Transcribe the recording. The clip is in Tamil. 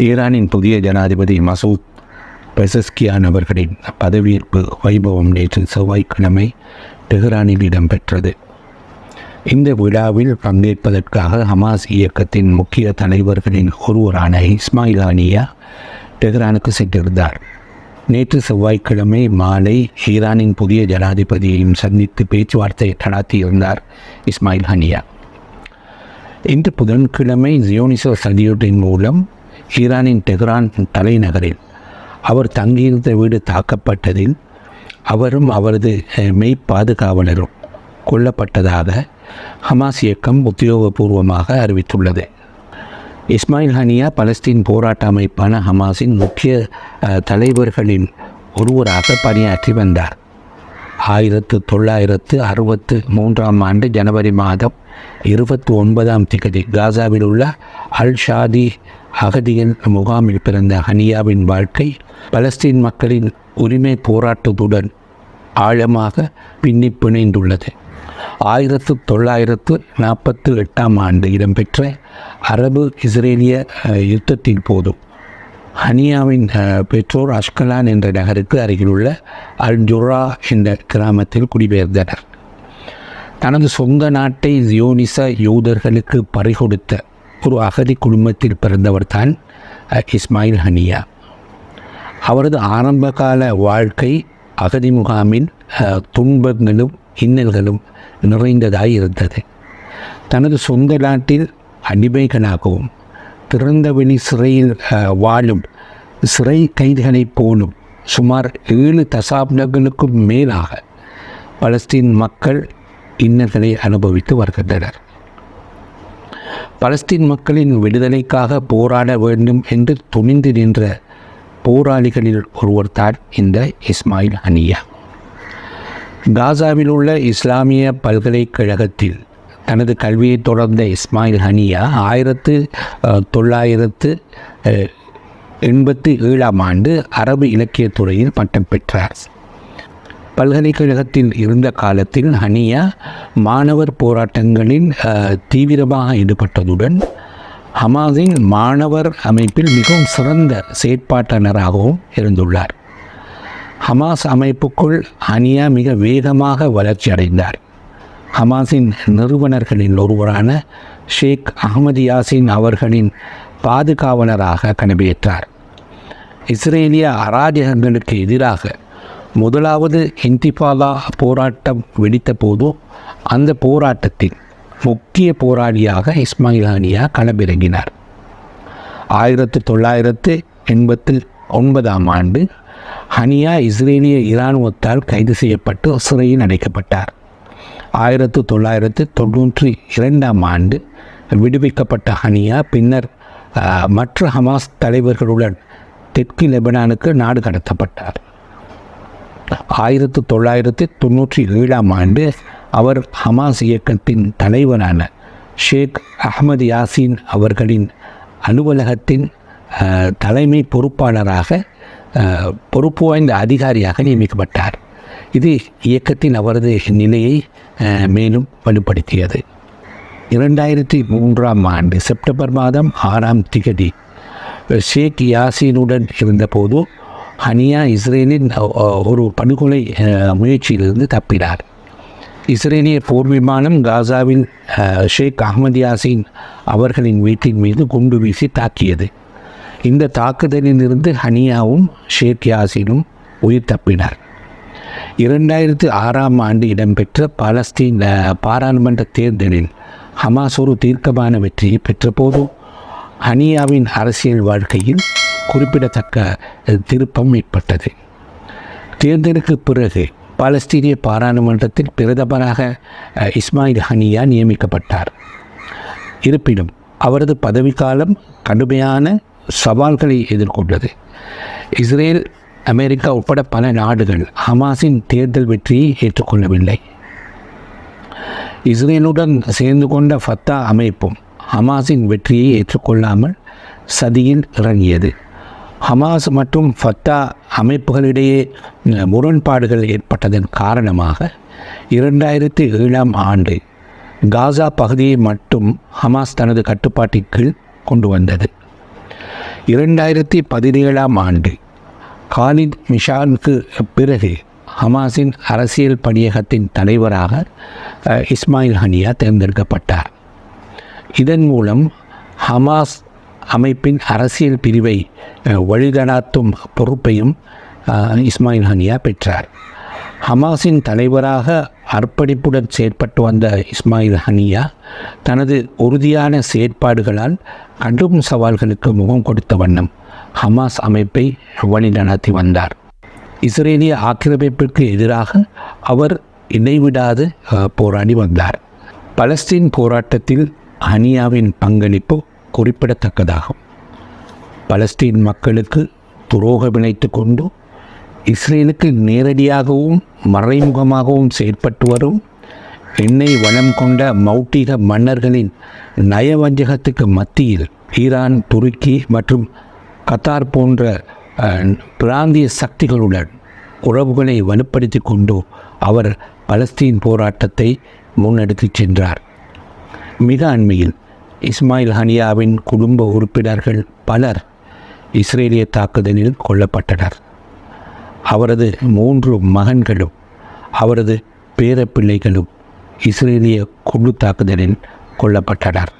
ஈரானின் புதிய ஜனாதிபதி மசூத் பெசஸ்கியான் அவர்களின் பதவியேற்பு வைபவம் நேற்று செவ்வாய்க்கிழமை டெஹ்ரானில் இடம்பெற்றது. இந்த விழாவில் பங்கேற்பதற்காக ஹமாஸ் இயக்கத்தின் முக்கிய தலைவர்களின் ஒருவரான இஸ்மாயில் ஹானியா டெஹ்ரானுக்கு சென்றிருந்தார். நேற்று செவ்வாய்க்கிழமை மாலை ஈரானின் புதிய ஜனாதிபதியையும் சந்தித்து பேச்சுவார்த்தை நடாத்தியிருந்தார் இஸ்மாயில் ஹனியா. இன்று புதன்கிழமை ஜியோனிசோ சதியுட்டின் மூலம் ஈரானின் டெஹ்ரான் தலைநகரில் அவர் தங்கியிருந்த வீடு தாக்கப்பட்டதில் அவரும் அவரது மெய் பாதுகாவலரும் கொல்லப்பட்டதாக ஹமாஸ் இயக்கம் உத்தியோகபூர்வமாக அறிவித்துள்ளது. இஸ்மாயில் ஹனியா பலஸ்தீன் போராட்ட அமைப்பான ஹமாஸின் முக்கிய தலைவர்களின் ஒருவராக பணியாற்றி வந்தார். ஆயிரத்து தொள்ளாயிரத்து அறுபத்து மூன்றாம் ஆண்டு ஜனவரி மாதம் இருபத்தி ஒன்பதாம் திகதி காசாவில் உள்ள அல் ஷாதி அகதியன் முகாமில் பிறந்த ஹனியாவின் வாழ்க்கை பலஸ்தீன் மக்களின் உரிமை போராட்டத்துடன் ஆழமாக பின்னி பிணைந்துள்ளது ஆயிரத்து தொள்ளாயிரத்து நாற்பத்து எட்டாம் ஆண்டு இடம்பெற்ற அரபு இஸ்ரேலிய யுத்தத்தின் போதும் ஹனியாவின் பெற்றோர் அஷ்கலான் என்ற நகருக்கு அருகிலுள்ள அல்ஜுரா என்ற கிராமத்தில் குடிபெயர்ந்தனர். தனது சொந்த நாட்டை ஜியோனிச யூதர்களுக்கு பறிகொடுத்த ஒரு அகதி குடும்பத்தில் பிறந்தவர் தான் இஸ்மாயில் ஹனியா அவரது ஆரம்பகால வாழ்க்கை அகதி முகாமின் துன்பங்களும் இன்னல்களும் நிறைந்ததாக இருந்தது தனது சொந்த நாட்டில் அடிமைகளாகவும் திறந்தவெளி சிறையில் வாழும் சிறை கைதிகளைப் போலும் சுமார் ஏழு தசாப்தங்களுக்கும் மேலாக பலஸ்தீன் மக்கள் இன்னல்களை அனுபவித்து வருகின்றனர் பலஸ்தீன் மக்களின் விடுதலைக்காக போராட வேண்டும் என்று துணிந்து நின்ற போராளிகளில் ஒருவர் தான் இந்த இஸ்மாயில் ஹனியா காசாவில் உள்ள இஸ்லாமிய பல்கலைக்கழகத்தில் தனது கல்வியை தொடர்ந்த இஸ்மாயில் ஹனியா ஆயிரத்து தொள்ளாயிரத்து எண்பத்தி ஏழாம் ஆண்டு அரபு இலக்கியத் துறையில் பட்டம் பெற்றார். பல்கலைக்கழகத்தில் இருந்த காலத்தில் ஹனியா மாணவர் போராட்டங்களில் தீவிரமாக ஈடுபட்டதுடன் ஹமாஸின் மாணவர் அமைப்பில் மிகவும் சிறந்த செயற்பாட்டாளராகவும் இருந்துள்ளார். ஹமாஸ் அமைப்புக்குள் ஹனியா மிக வேகமாக வளர்ச்சி அடைந்தார். ஹமாஸின் நிறுவனர்களில் ஒருவரான ஷேக் அகமது யாசின் அவர்களின் பாதுகாவலராக கடமையேற்றார் இஸ்ரேலிய அராஜகங்களுக்கு எதிராக முதலாவது இன்திபாதா போராட்டம் வெடித்த போதும் அந்த போராட்டத்தின் முக்கிய போராளியாக இஸ்மாயில் ஹானியா களமிறங்கினார். ஆயிரத்து தொள்ளாயிரத்து எண்பத்தி ஒன்பதாம் ஆண்டு ஹனியா இஸ்ரேலிய இராணுவத்தால் கைது செய்யப்பட்டு சிறையில் அடைக்கப்பட்டார். ஆயிரத்து தொள்ளாயிரத்து தொண்ணூற்றி இரண்டாம் ஆண்டு விடுவிக்கப்பட்ட ஹனியா பின்னர் மற்ற ஹமாஸ் தலைவர்களுடன் தெற்கு லெபனானுக்கு நாடு கடத்தப்பட்டார். ஆயிரத்து தொள்ளாயிரத்து தொண்ணூற்றி ஏழாம் ஆண்டு அவர் ஹமாஸ் இயக்கத்தின் தலைவரான ஷேக் அஹமது யாசின் அவர்களின் அலுவலகத்தின் தலைமை பொறுப்பாளராக பொறுப்பு வாய்ந்த அதிகாரியாக நியமிக்கப்பட்டார். இது இயக்கத்தின் அவரது நிலையை மேலும் வலுப்படுத்தியது. இரண்டாயிரத்தி மூன்றாம் ஆண்டு செப்டம்பர் மாதம் ஆறாம் திகதி ஷேக் யாசினுடன் இருந்தபோது ஹனியா இஸ்ரேலின் ஒரு படுகொலை முயற்சியிலிருந்து தப்பினார். இஸ்ரேலிய போர் விமானம் காசாவில் ஷேக் அஹமது யாசின் அவர்களின் வீட்டின் மீது குண்டு வீசி தாக்கியது. இந்த தாக்குதலிலிருந்து ஹனியாவும் ஷேக் யாசினும் உயிர் தப்பினார். இரண்டாயிரத்து ஆறாம் ஆண்டு இடம்பெற்ற பாலஸ்தீன் பாராளுமன்ற தேர்தலில் ஹமாஸ் ஒரு தீர்க்கமான வெற்றியை பெற்றபோது ஹனியாவின் அரசியல் வாழ்க்கையில் குறிப்பிடத்தக்க திருப்பம் ஏற்பட்டது. தேர்தலுக்கு பிறகு பாலஸ்தீனிய பாராளுமன்றத்தில் பிரதமராக இஸ்மாயில் ஹனியா நியமிக்கப்பட்டார். இருப்பினும் அவரது பதவிக்காலம் கடுமையான சவால்களை எதிர்கொண்டது. இஸ்ரேல் அமெரிக்கா உட்பட பல நாடுகள் ஹமாஸின் தேர்தல் வெற்றியை ஏற்றுக்கொள்ளவில்லை. இஸ்ரேலுடன் சேர்ந்து கொண்ட ஃபத்தா அமைப்பும் ஹமாஸின் வெற்றியை ஏற்றுக்கொள்ளாமல் சதியில் இறங்கியது. ஹமாஸ் மற்றும் ஃபத்தா அமைப்புகளிடையே முரண்பாடுகள் ஏற்பட்டதன் காரணமாக இரண்டாயிரத்தி ஏழாம் ஆண்டு காசா பகுதியை மட்டும் ஹமாஸ் தனது கட்டுப்பாட்டின் கீழ் கொண்டு வந்தது. இரண்டாயிரத்தி பதினேழாம் ஆண்டு காலித் மிஷானுக்கு பிறகு ஹமாஸின் அரசியல் பணியகத்தின் தலைவராக இஸ்மாயில் ஹனியா தேர்ந்தெடுக்கப்பட்டார். இதன் மூலம் ஹமாஸ் அமைப்பின் அரசியல் பிரிவை வழிகணாத்தும் வழிநடாத்தும் பொறுப்பையும் இஸ்மாயில் ஹனியா பெற்றார். ஹமாஸின் தலைவராக அர்ப்பணிப்புடன் செயற்பட்டு வந்த இஸ்மாயில் ஹனியா தனது உறுதியான செயற்பாடுகளால் கடும் சவால்களுக்கு முகம் கொடுத்த வண்ணம் ஹமாஸ் அமைப்பை வழிநடத்தி வந்தார். இஸ்ரேலிய ஆக்கிரமிப்பிற்கு எதிராக அவர் இடைவிடாது போராடி வந்தார். பலஸ்தீன் போராட்டத்தில் ஹனியாவின் பங்களிப்பு குறிப்பிடத்தக்கதாகும். பலஸ்தீன் மக்களுக்கு துரோகம் இணைத்து கொண்டு இஸ்ரேலுக்கு நேரடியாகவும் மறைமுகமாகவும் செயற்பட்டு வரும் எண்ணெய் வளம் கொண்ட மௌட்டிக மன்னர்களின் நயவஞ்சகத்துக்கு மத்தியில் ஈரான் துருக்கி மற்றும் கத்தார் போன்ற பிராந்திய சக்திகளுடன் உறவுகளை வலுப்படுத்தி கொண்டு அவர் பலஸ்தீன் போராட்டத்தை முன்னெடுத்துச் சென்றார். மிக அண்மையில் இஸ்மாயில் ஹனியாவின் குடும்ப உறுப்பினர்கள் பலர் இஸ்ரேலிய தாக்குதலில் கொல்லப்பட்டனர். அவரது மூன்று மகன்களும் அவரது பேரப்பிள்ளைகளும் இஸ்ரேலிய குழு தாக்குதலில் கொல்லப்பட்டனர்.